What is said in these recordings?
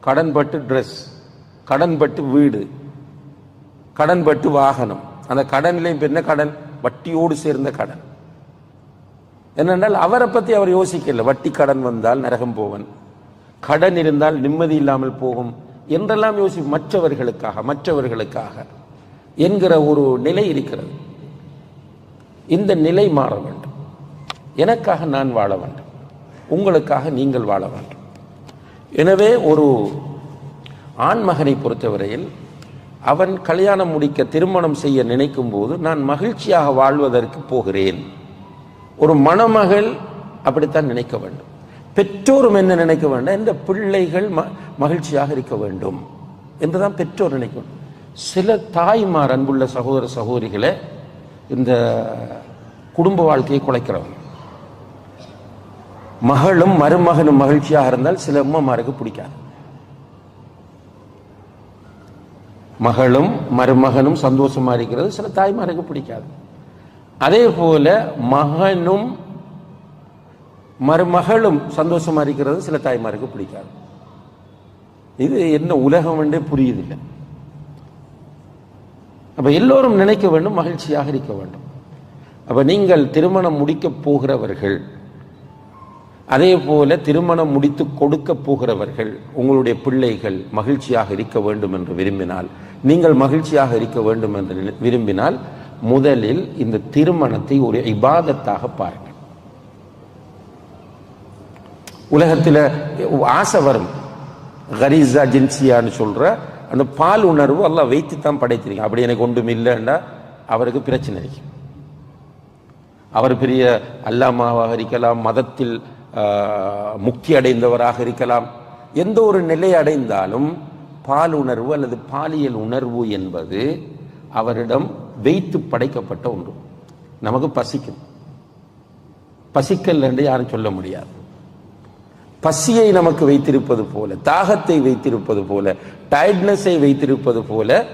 கடன்பட்டு dress கடன்பட்டு வீடு கடன்பட்டு வாகனம். அந்த கடன்லையும் என்ன கடன்? வட்டியோடு சேர்ந்த கடன். என்னென்றால் அவரை பற்றி அவர் யோசிக்கல. வட்டி கடன் வந்தால் நரகம் போவன். கடன் இருந்தால் நிம்மதி இல்லாமல் போகும் என்றெல்லாம் யோசி மற்றவர்களுக்காக மற்றவர்களுக்காக என்கிற ஒரு நிலை இருக்கிறது. இந்த நிலை மாற வேண்டும். எனக்காக நான் வாழ வேண்டும். உங்களுக்காக நீங்கள் வாழ வேண்டும். எனவே ஒரு ஆண்மகனை பொறுத்தவரையில் அவன் கல்யாணம் முடிக்க திருமணம் செய்ய நினைக்கும் போது நான் மகிழ்ச்சியாக வாழ்வதற்கு போகிறேன். ஒரு மணமகள் அப்படித்தான் நினைக்க வேண்டும். பெற்றோரும் என்ன நினைக்க வேண்டும்? இந்த பிள்ளைகள் ம- மகிழ்ச்சியாக இருக்க வேண்டும்? என்றுதான் பெற்றோர் நினைக்கும் சில தாய்மார் அன்புள்ள சகோதர சகோதரிகளை இந்த குடும்ப வாழ்க்கையை குலைக்கிறவங்க. மகளும் மருமகனும் மகிழ்ச்சியாக இருந்தால் சில அம்மாமாருக்கு பிடிக்காது. மகளும் மருமகனும் சந்தோஷமா இருக்கிறது சில தாய்மாருக்கு பிடிக்காது. அதே போல மகனும் மருமகளும் சந்தோஷமா இருக்கிறது சில தாய்மாருக்கு பிடிக்காது. இது என்ன உலகம் என்றே புரியுதில்லை. அப்ப எல்லோரும் நினைக்க வேண்டும் மகிழ்ச்சியாக இருக்க வேண்டும். அப்ப நீங்கள் திருமணம் முடிக்க போகிறவர்கள் அதே போல திருமணம் முடித்து கொடுக்க போகிறவர்கள் உங்களுடைய பிள்ளைகள் மகிழ்ச்சியாக இருக்க வேண்டும் என்று விரும்பினால் நீங்கள் மகிழ்ச்சியாக இருக்க வேண்டும் என்று விரும்பினால் முதலில் இந்த திருமணத்தை ஒரு இபாதத்தாக பாருங்கள். உலகத்தில் ஆசை வரும். கரீசா ஜின்சியான்னு சொல்ற அந்த பால் உணர்வு எல்லாம் வைத்து தான் படைத்திருக்கீங்க அப்படி எனக்கு ஒன்றும் இல்லைன்னா அவருக்கு பிரச்சனை இருக்கு. அவர் பெரிய அல்லாமாவாக இருக்கலாம் மதத்தில் முக்தி அடைந்தவராக இருக்கலாம். எந்த ஒரு நிலை அடைந்தாலும் பால் உணர்வு அல்லது பாலியல் உணர்வு என்பது அவரிடம் வைத்து படைக்கப்பட்ட ஒன்று. நமக்கு பசிக்கும். பசிக்கல் என்று யாரும் சொல்ல முடியாது. பசியை நமக்கு வைத்திருப்பது போல தாகத்தை வைத்திருப்பது போல டயர்ட்னஸை வைத்திருப்பது போல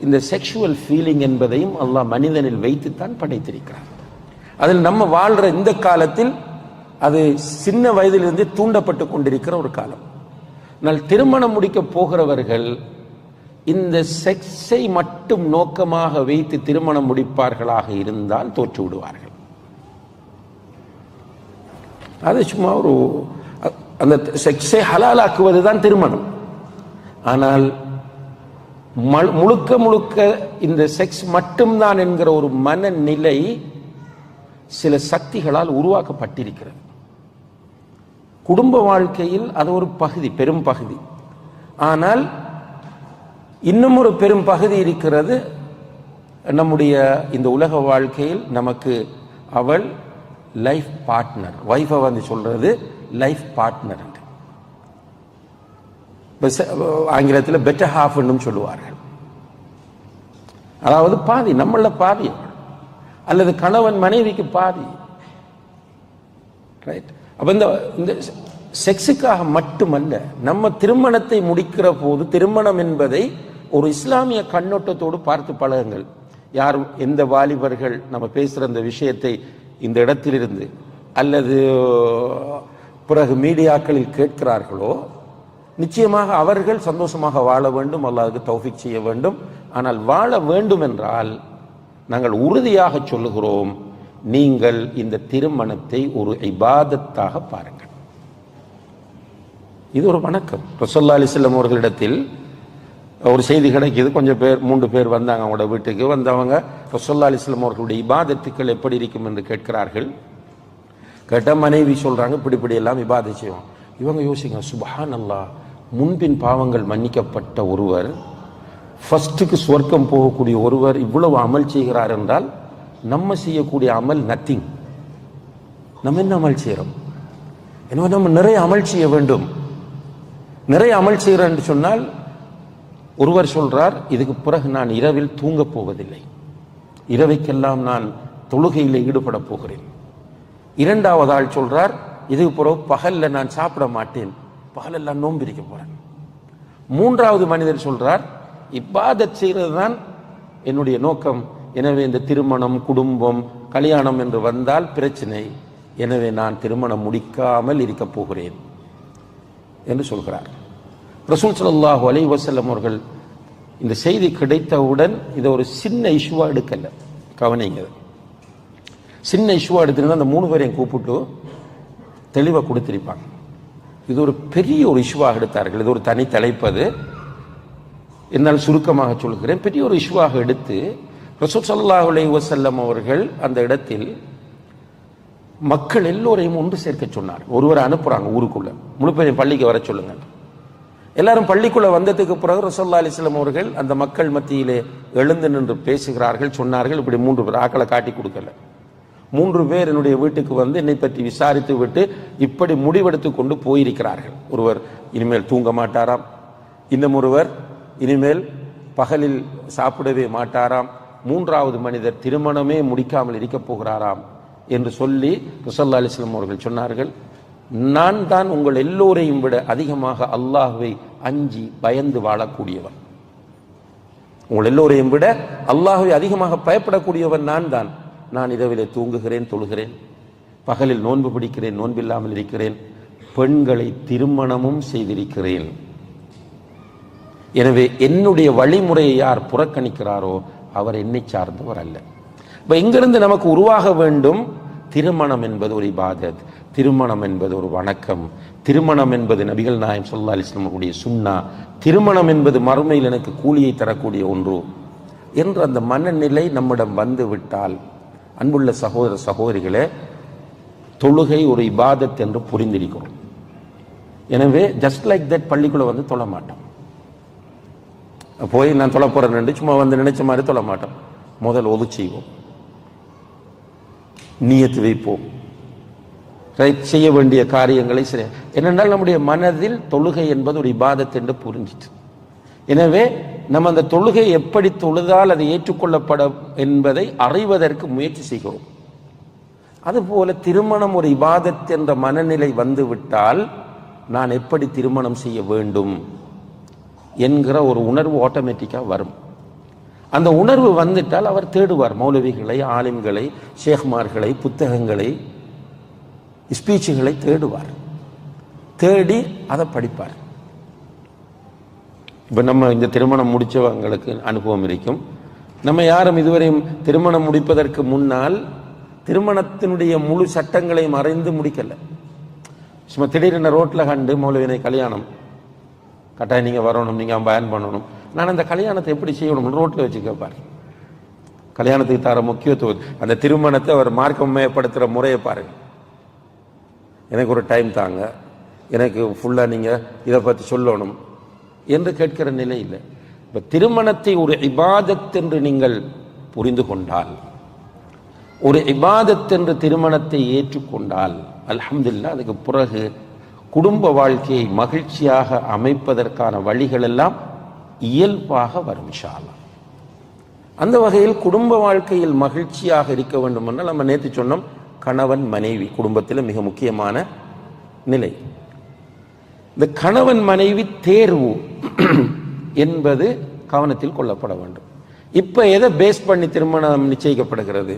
இந்த செக்ஷுவல் ஃபீலிங் என்பதையும் அல்லாஹ் மனிதனில் வைத்துத்தான் படைத்திருக்கிறார் அதில் நம்ம வாழ்ற இந்த காலத்தில் அது சின்ன வயதிலிருந்து தூண்டப்பட்டு கொண்டிருக்கிற ஒரு காலம். ஆனால் திருமணம் முடிக்க போகிறவர்கள் இந்த செக்ஸை மட்டும் நோக்கமாக வைத்து திருமணம் முடிப்பார்களாக இருந்தால் தோற்று விடுவார்கள். அது சும்மா ஒரு அந்த செக்ஸை ஹலாலாக்குவது தான் திருமணம். ஆனால் ம- முழுக்க முழுக்க இந்த செக்ஸ் மட்டும்தான் என்கிற ஒரு மனநிலை சில சக்திகளால் உருவாக்கப்பட்டிருக்கிறது. குடும்ப வாழ்க்கையில் அது ஒரு பகுதி பெரும் பகுதி. ஆனால் இன்னும் ஒரு பெரும் பகுதி இருக்கிறது நம்முடைய இந்த உலக வாழ்க்கையில் நமக்கு அவள் லைஃப் பார்ட்னர் ஒய்ஃபை வந்து சொல்றது லைஃப் பார்ட்னர் ஆங்கிலத்தில் பெட்டர் ஹாஃப்னு சொல்லுவார்கள். அதாவது பாதி நம்மள பாதி அல்லது கணவன் மனைவிக்கு பாதி. ரைட் அப்போ இந்த இந்த செக்ஸுக்காக மட்டுமல்ல நம்ம திருமணத்தை முடிக்கிற போது திருமணம் என்பதை ஒரு இஸ்லாமிய கண்ணோட்டத்தோடு பார்த்து பழகுங்கள். யாரும் எந்த வாலிபர்கள் நம்ம பேசுகிற அந்த விஷயத்தை இந்த இடத்திலிருந்து அல்லது பிறகு மீடியாக்களில் கேட்கிறார்களோ நிச்சயமாக அவர்கள் சந்தோஷமாக வாழ வேண்டும் அல்லாதுக்கு தௌஃபிக் செய்ய வேண்டும். ஆனால் வாழ வேண்டும் என்றால் நாங்கள் உறுதியாக சொல்லுகிறோம். நீங்கள் இந்த திருமணத்தை ஒரு இபாதத்தாக பாருங்கள். இது ஒரு வணக்கம். ரசோல்லா அலிஸ்லாம் அவர்களிடத்தில் ஒரு செய்தி கிடைக்கிது. கொஞ்சம் பேர் மூன்று பேர் வந்தாங்க அவங்களோட வீட்டுக்கு. வந்தவங்க ரசோல்லா அலிஸ்லாம் அவர்களுடைய இபாதத்துக்கள் எப்படி இருக்கும் என்று கேட்கிறார்கள். கேட்ட மனைவி சொல்றாங்க இப்படி இப்படி எல்லாம் இபாதை செய்வோம் இவங்க யோசிங்க சுபஹான் அல்லா முன்பின் பாவங்கள் மன்னிக்கப்பட்ட ஒருவர் ஃபஸ்ட்டுக்கு சொர்க்கம் போகக்கூடிய ஒருவர் இவ்வளவு அமல் செய்கிறார் என்றால் நம்ம செய்யக்கூடிய அமல் நத்திங் நம்ம என்ன அமல் செய்கிறோம் எனவே நம்ம நிறைய அமல் செய்ய வேண்டும். நிறைய அமல் செய்கிறோம் என்று சொன்னால் ஒருவர் சொல்றார் இதுக்கு பிறகு நான் இரவில் தூங்கப் போவதில்லை. இரவைக்கெல்லாம் நான் தொழுகையில் ஈடுபட போகிறேன். இரண்டாவது ஆள் சொல்றார் இதுக்கு பிறகு பகல்ல நான் சாப்பிட மாட்டேன். பகலெல்லாம் நோம்பிரிக்க போறேன். மூன்றாவது மனிதர் சொல்றார் இப்பாதத் செய்கிறது தான் என்னுடைய நோக்கம். எனவே இந்த திருமணம் குடும்பம் கல்யாணம் என்று வந்தால் பிரச்சனை. எனவே நான் திருமணம் முடிக்காமல் இருக்கப் போகிறேன் என்று சொல்கிறார். ரசூல் ஸல்லல்லாஹு அலைஹி வசல்லம் அவர்கள் இந்த செய்தி கிடைத்தவுடன் இதை ஒரு சின்ன இஷ்யூவாக எடுக்கல. கவனிங்க. சின்ன இஷ்யூவாக எடுத்துருந்தா அந்த மூணு பேரையும் கூப்பிட்டு தெளிவாக கொடுத்திருப்பாங்க. இது ஒரு பெரிய ஒரு இஷ்யூவாக எடுத்தார்கள். இது ஒரு தனி தலைப்பது என்னால் சுருக்கமாக சொல்கிறேன். பெரிய ஒரு இஷ்யூவாக எடுத்து ரசூல் ஸல்லல்லாஹு அவர்கள் அந்த இடத்தில் மக்கள் எல்லோரையும் ஒன்று சேர்க்க சொன்னார். ஒருவரை அனுப்புறாங்க ஊருக்குள்ள. முழு பேரையும் பள்ளிக்கு வர சொல்லுங்க. எல்லாரும் பள்ளிக்குள்ள வந்ததுக்கு பிறகு ரசோல்லா அலிஸ்லாம் அவர்கள் அந்த மக்கள் மத்தியிலே எழுந்து நின்று பேசுகிறார்கள் சொன்னார்கள். இப்படி மூன்று பேர் ஆக்களை காட்டி கொடுக்கல. மூன்று பேர் என்னுடைய வீட்டுக்கு வந்து என்னை பற்றி விசாரித்து விட்டு இப்படி முடிவெடுத்து கொண்டு போயிருக்கிறார்கள். ஒருவர் இனிமேல் தூங்க மாட்டாராம். இன்னும் ஒருவர் இனிமேல் பகலில் சாப்பிடவே மாட்டாராம். மூன்றாவது மனிதர் திருமணமே முடிக்காமல் இருக்கப் போகிறாராம் என்று சொல்லி ரசல்லா அலிஸ்லாம் அவர்கள் சொன்னார்கள் நான் தான் உங்கள் எல்லோரையும் விட அதிகமாக அல்லாஹுவை அஞ்சி பயந்து வாழக்கூடியவன். உங்கள் எல்லோரையும் விட அல்லாஹுவை அதிகமாக பயப்படக்கூடியவன் நான் தான். நான் இரவிலே தூங்குகிறேன் தொழுகிறேன். பகலில் நோன்பு பிடிக்கிறேன் நோன்பில்லாமல் இருக்கிறேன். பெண்களை திருமணமும் செய்திருக்கிறேன். எனவே என்னுடைய வழிமுறையை யார் புறக்கணிக்கிறாரோ அவர் என்னை சார்ந்தவர் அல்ல. இப்போ இங்கிருந்து நமக்கு உருவாக வேண்டும் திருமணம் என்பது ஒரு இபாதத் திருமணம் என்பது ஒரு வணக்கம் திருமணம் என்பது நபிகள் நாயம் சொல்லா அலிஸ்லமுடைய சுண்ணா திருமணம் என்பது மறுமையில் எனக்கு கூலியை தரக்கூடிய ஒன்று என்று அந்த மனநிலை நம்மிடம் வந்து விட்டால் அன்புள்ள சகோதர சகோதரிகளே தொழுகை ஒரு இபாதத் என்று புரிந்திருக்கிறோம். எனவே ஜஸ்ட் லைக் தட் பள்ளிக்குள்ள வந்து தொழ மாட்டோம். போய் நான் தொலை போகிறேன் சும்மா வந்து நினைச்ச மாதிரி தொலை மாட்டோம் முதல் ஒது செய்வோம். நீயத்து வைப்போம். ரைட் செய்ய வேண்டிய காரியங்களை சரி என்னென்றால் நம்முடைய மனதில் தொழுகை என்பது ஒரு இபாதத் என்று புரிஞ்சிட்டு எனவே நம்ம அந்த தொழுகை எப்படி தொழுதால் அது ஏற்றுக்கொள்ளப்படும் என்பதை அறிவதற்கு முயற்சி செய்கிறோம். அதுபோல திருமணம் ஒரு இபாதத் என்ற மனநிலை வந்துவிட்டால் நான் எப்படி திருமணம் செய்ய வேண்டும்? என்கிற ஒரு உணர்வு ஆட்டோமேட்டிக்காக வரும். அந்த உணர்வு வந்துட்டால் அவர் தேடுவார். மௌலவிகளை ஆலிம்களை ஷேக்மார்களை புத்தகங்களை ஸ்பீச்சுகளை தேடுவார். தேடி அதை படிப்பார். இப்போ நம்ம இந்த திருமணம் முடிச்சவங்களுக்கு அனுபவம் இருக்கும். நம்ம யாரும் இதுவரையும் திருமணம் முடிப்பதற்கு முன்னால் திருமணத்தினுடைய முழு சட்டங்களையும் அறிந்து முடிக்கலை. சும்மா திடீரென ரோட்டில் கண்டு மௌலவினை கல்யாணம். கட்டாயம் நீங்கள் வரணும் நீங்கள் பயன் பண்ணணும். நான் அந்த கல்யாணத்தை எப்படி செய்யணும் ரோட்டில் வச்சு கேட்பார் கல்யாணத்துக்கு தர முக்கியத்துவம். அந்த திருமணத்தை அவர் மார்க்கமயப்படுத்துகிற முறையை பாருங்க. எனக்கு ஒரு டைம் தாங்க. எனக்கு ஃபுல்லாக நீங்கள் இதை பற்றி சொல்லணும் என்று கேட்கிற நிலை இல்லை. இப்போ திருமணத்தை ஒரு இபாதத் என்று நீங்கள் புரிந்து கொண்டால் ஒரு இபாதத் என்று திருமணத்தை ஏற்றுக்கொண்டால் அலமதுல்லா அதுக்கு பிறகு குடும்ப வாழ்க்கையை மகிழ்ச்சியாக அமைப்பதற்கான வழிகள் எல்லாம் இயல்பாக வரும் ஷாலா அந்த வகையில் குடும்ப வாழ்க்கையில் மகிழ்ச்சியாக இருக்க வேண்டும் என்றால் நம்ம நேற்று சொன்னோம் கணவன் மனைவி குடும்பத்தில் மிக முக்கியமான நிலை. இந்த கணவன் மனைவி தேர்வு என்பது கவனத்தில் கொள்ளப்பட வேண்டும். இப்ப எதை பேஸ் பண்ணி திருமணம் நிச்சயிக்கப்படுகிறது?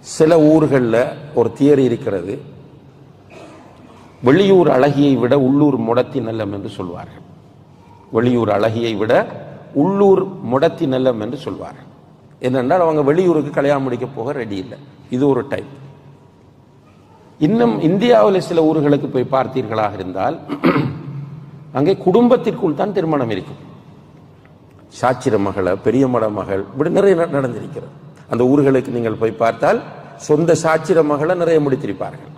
சில ஊர்களில் ஒரு தியரி இருக்கிறது. வெளியூர் அழகியை விட உள்ளூர் முடத்தி நல்லம் என்று சொல்வார்கள். வெளியூர் அழகியை விட உள்ளூர் முடத்தி நல்லம் என்று சொல்வார்கள். என்னென்றால் அவங்க வெளியூருக்கு கல்யாணம் முடிக்க போக ரெடி இல்லை. இது ஒரு டைப் இன்னும் இந்தியாவில் சில ஊர்களுக்கு போய் பார்த்தீர்களாக இருந்தால் அங்கே குடும்பத்திற்குள் தான் திருமணம் இருக்கும். சாச்சிர மகளை பெரிய மட மகள் இப்படி நிறைய நடந்திருக்கிறது. அந்த ஊர்களுக்கு நீங்கள் போய் பார்த்தால் சொந்த சாச்சிர மகளை நிறைய முடித்திருப்பார்கள்.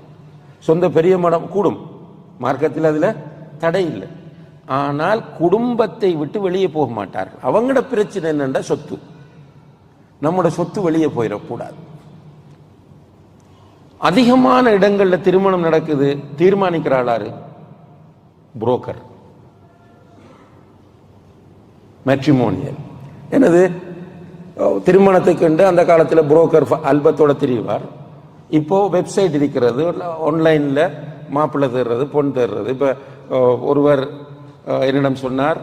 சொந்த பெரிய மடம் கூடும். மார்க்கத்தில் அதுல தடை இல்லை. ஆனால் குடும்பத்தை விட்டு வெளியே போக மாட்டார்கள். அவங்களோட பிரச்சனை என்னென்னா சொத்து. நம்மளோட சொத்து வெளியே போயிடக்கூடாது. அதிகமான இடங்கள்ல திருமணம் நடக்குது. தீர்மானிக்கிறாளாரு புரோக்கர். மேட்ரிமோனியல். என்னது? திருமணத்தை திருமணத்துக்கு கண்டு அந்த காலத்தில் புரோக்கர் அல்பத்தோட தெரிவார். இப்போது வெப்சைட் இருக்கிறது ஆன்லைனில் மாப்பிள்ளை தேடுறது பொன் தேடுறது. இப்போ ஒருவர் என்னிடம் சொன்னார்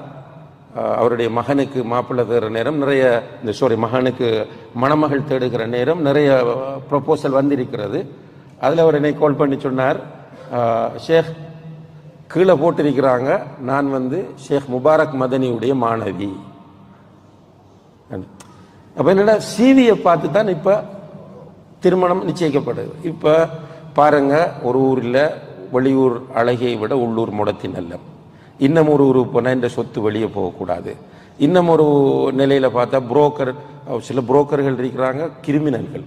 அவருடைய மகனுக்கு மாப்பிள்ளை தேடுற நேரம் நிறைய இந்த சாரி மகனுக்கு மணமகள் தேடுகிற நேரம் நிறைய ப்ரொப்போசல் வந்திருக்கிறது. அதில் அவர் என்னை கால் பண்ணி சொன்னார் ஷேக் கீழே போட்டிருக்கிறாங்க நான் வந்து ஷேக் முபாரக் மதனியுடைய மாணவி. அப்போ என்னடா சிவியை பார்த்து தான் இப்போ திருமணம் நிச்சயிக்கப்படுது. இப்போ பாருங்க ஒரு ஊரில் வெளியூர் அழகியை விட உள்ளூர் முடத்தி நல்லம். இன்னும் ஒரு ஊருக்கு போனால் இந்த சொத்து வெளியே போகக்கூடாது. இன்னும் ஒரு நிலையில் பார்த்தா புரோக்கர் சில புரோக்கர்கள் இருக்கிறாங்க கிரிமினல்கள்.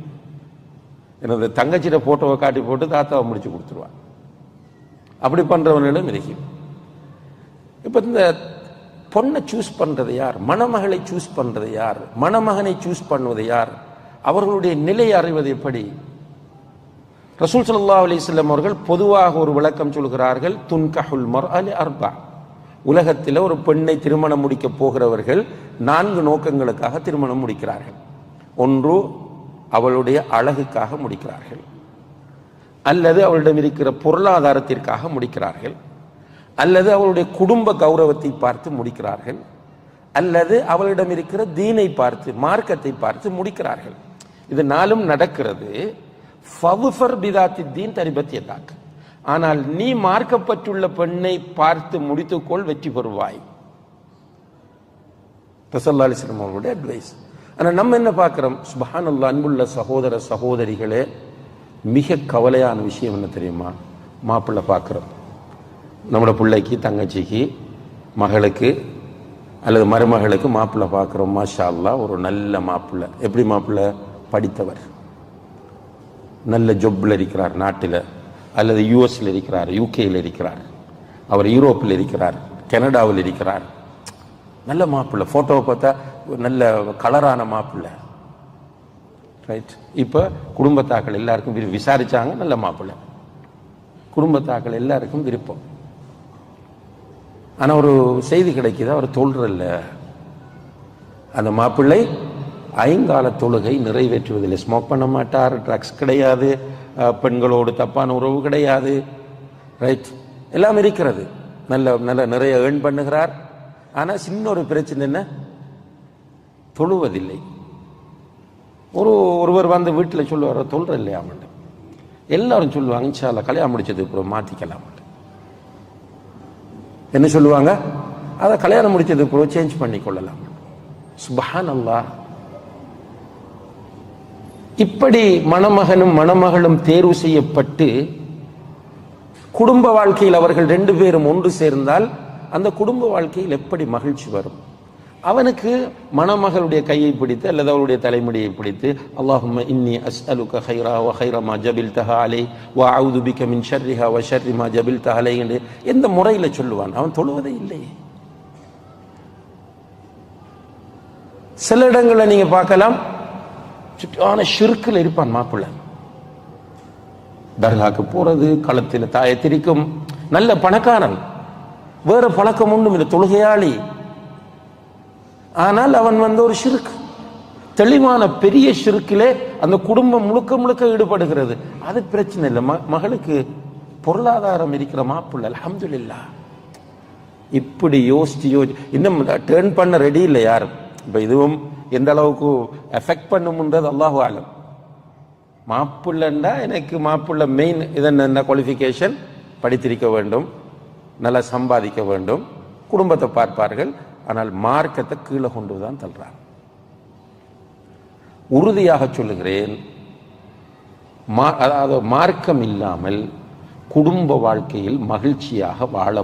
எனது தங்கச்சியிட ஃபோட்டோவை காட்டி போட்டு தாத்தாவை முடிச்சு கொடுத்துருவான் அப்படி பண்ணுறவனிடம் இருக்கும் இப்போ இந்த பொண்ணை சூஸ் பண்ணுறது யார்? மணமகளை சூஸ் பண்ணுறது யார்? மணமகனை சூஸ் பண்ணுவது யார்? அவர்களுடைய நிலை அறிவது எப்படி? ரசூல் சல்லா அலிஸ்லம் அவர்கள் பொதுவாக ஒரு விளக்கம் சொல்கிறார்கள் துன்கஹுல் மர்அலி அர்பா. உலகத்தில் ஒரு பெண்ணை திருமணம் முடிக்க போகிறவர்கள் நான்கு நோக்கங்களுக்காக திருமணம் முடிக்கிறார்கள். ஒன்று அவளுடைய அழகுக்காக முடிக்கிறார்கள். அல்லது அவளிடம் இருக்கிற பொருளாதாரத்திற்காக முடிக்கிறார்கள். அல்லது அவளுடைய குடும்ப கௌரவத்தை பார்த்து முடிக்கிறார்கள். அல்லது அவளிடம் இருக்கிற தீனை பார்த்து மார்க்கத்தை பார்த்து முடிக்கிறார்கள். இது நாளும் நடக்கிறது. ஃபவுஃபர் பிதாத்தி தீன் தரிபத்தியதாக்கு ஆனால் நீ மார்க்கப்பட்டுள்ள பெண்ணை பார்த்து முடித்துக்கொள் வெற்றி பெறுவாய். ரசல்லா அவர்களுடைய அட்வைஸ் ஆனால் நம்ம என்ன பார்க்குறோம்? சுபஹானல்லா அன்புள்ள சகோதர சகோதரிகளே மிக கவலையான விஷயம் என்ன தெரியுமா? மாப்பிள்ளை பார்க்குறோம். நம்மளோட பிள்ளைக்கு தங்கச்சிக்கு மகளுக்கு அல்லது மருமகளுக்கு மாப்பிள்ளை பார்க்குறோம். மாஷா அல்லா ஒரு நல்ல மாப்பிள்ளை. எப்படி மாப்பிள்ளை? படித்தவர். நல்ல ஜொப்பில் இருக்கிறார் நாட்டில் அல்லது யூஎஸ்ல இருக்கிறார் யூகேயில் இருக்கிறார். அவர் யூரோப்பில் இருக்கிறார் கனடாவில் இருக்கிறார். நல்ல மாப்பிள்ளை. ஃபோட்டோவை பார்த்தா நல்ல கலரான மாப்பிள்ளை. ரைட் இப்போ குடும்பத்தாக்கள் எல்லாருக்கும் விரு- விசாரிச்சாங்க நல்ல மாப்பிள்ளை. குடும்பத்தாக்கள் எல்லாருக்கும் விருப்பம். ஆனால் ஒரு செய்தி கிடைக்கிது அவர் தோல்றல்ல. அந்த மாப்பிள்ளை ஐங்கால தொழுகை நிறைவேற்றுவதில்லை. ஸ்மோக் பண்ண மாட்டார் ட்ரக்ஸ் கிடையாது பெண்களோடு தப்பான உறவு கிடையாது. ரைட் எல்லாம் இருக்கிறது. நல்ல நல்ல நிறைய ஏர்ன் பண்ணுகிறார். ஆனால் சின்ன ஒரு பிரச்சனை என்ன? தொழுவதில்லை. ஒரு ஒருவர் வந்து வீட்டில் சொல்லுவார் தொழுற இல்லையா மட்டும் எல்லாரும் சொல்லுவாங்க இன்ஷால்லா கல்யாணம் முடிச்சது அப்புறம் மாற்றிக்கலாம் என்ன சொல்லுவாங்க? அதை கல்யாணம் முடிச்சது அப்புறம் சேஞ்ச் பண்ணி கொள்ளலாம் சுபஹான் அல்லாஹ் இப்படி மணமகனும் மணமகளும் தேர்வு செய்யப்பட்டு குடும்ப வாழ்க்கையில் அவர்கள் ரெண்டு பேரும் ஒன்று சேர்ந்தால் அந்த குடும்ப வாழ்க்கையில் எப்படி மகிழ்ச்சி வரும்? அவனுக்கு மணமகளுடைய கையை பிடித்து அல்லது அவளுடைய தலைமுடியை பிடித்து அல்லாஹும் இன்னி அஸ்அலுக ஹைரா வ ஹைரமா ஜபில் ஜபில்தஹ அலை வ பிக மின் ஷர்ரிஹா வ ஷர்ரிமா ஜபில் ஜபில்தஹ அலை என்று எந்த முறையில் சொல்லுவான்? அவன் தொழுவதே இல்லையே சில இடங்களில் நீங்க பார்க்கலாம் சுற்றான ஷிருக்கில் இருப்பான் மாப்பிள்ள. தர்காக்கு போறது களத்தில் தாயை திரிக்கும் நல்ல பணக்காரன். வேற பழக்கம் ஒன்றும் இல்லை தொழுகையாளி. ஆனால் அவன் வந்து ஒரு ஷிர்க். தெளிவான பெரிய ஷிர்க்கிலே அந்த குடும்பம் முழுக்க முழுக்க ஈடுபடுகிறது. அது பிரச்சனை இல்லை. ம- மகளுக்கு பொருளாதாரம் இருக்கிற மாப்பிள்ள அலமதுல்லா இப்படி யோசிச்சு யோசி இன்னும் டேர்ன் பண்ண ரெடி இல்லை யாரும். இப்போ இதுவும் எந்த அளவுக்கு எஃபெக்ட் பண்ணும்ன்றது அல்லாஹு ஆலம் மாப்பிள்ளண்டா எனக்கு மாப்பிள்ள மெயின் இதன் என்ன குவாலிஃபிகேஷன் படித்திருக்க வேண்டும் நல்லா சம்பாதிக்க வேண்டும் குடும்பத்தை பார்ப்பார்கள் ஆனால் மார்க்கத்தை கீழே கொண்டு தான் தள்ளுறாங்க. உறுதியாக சொல்லுகிறேன் மா- அதாவது மார்க்கம் இல்லாமல் குடும்ப வாழ்க்கையில் மகிழ்ச்சியாக வாழ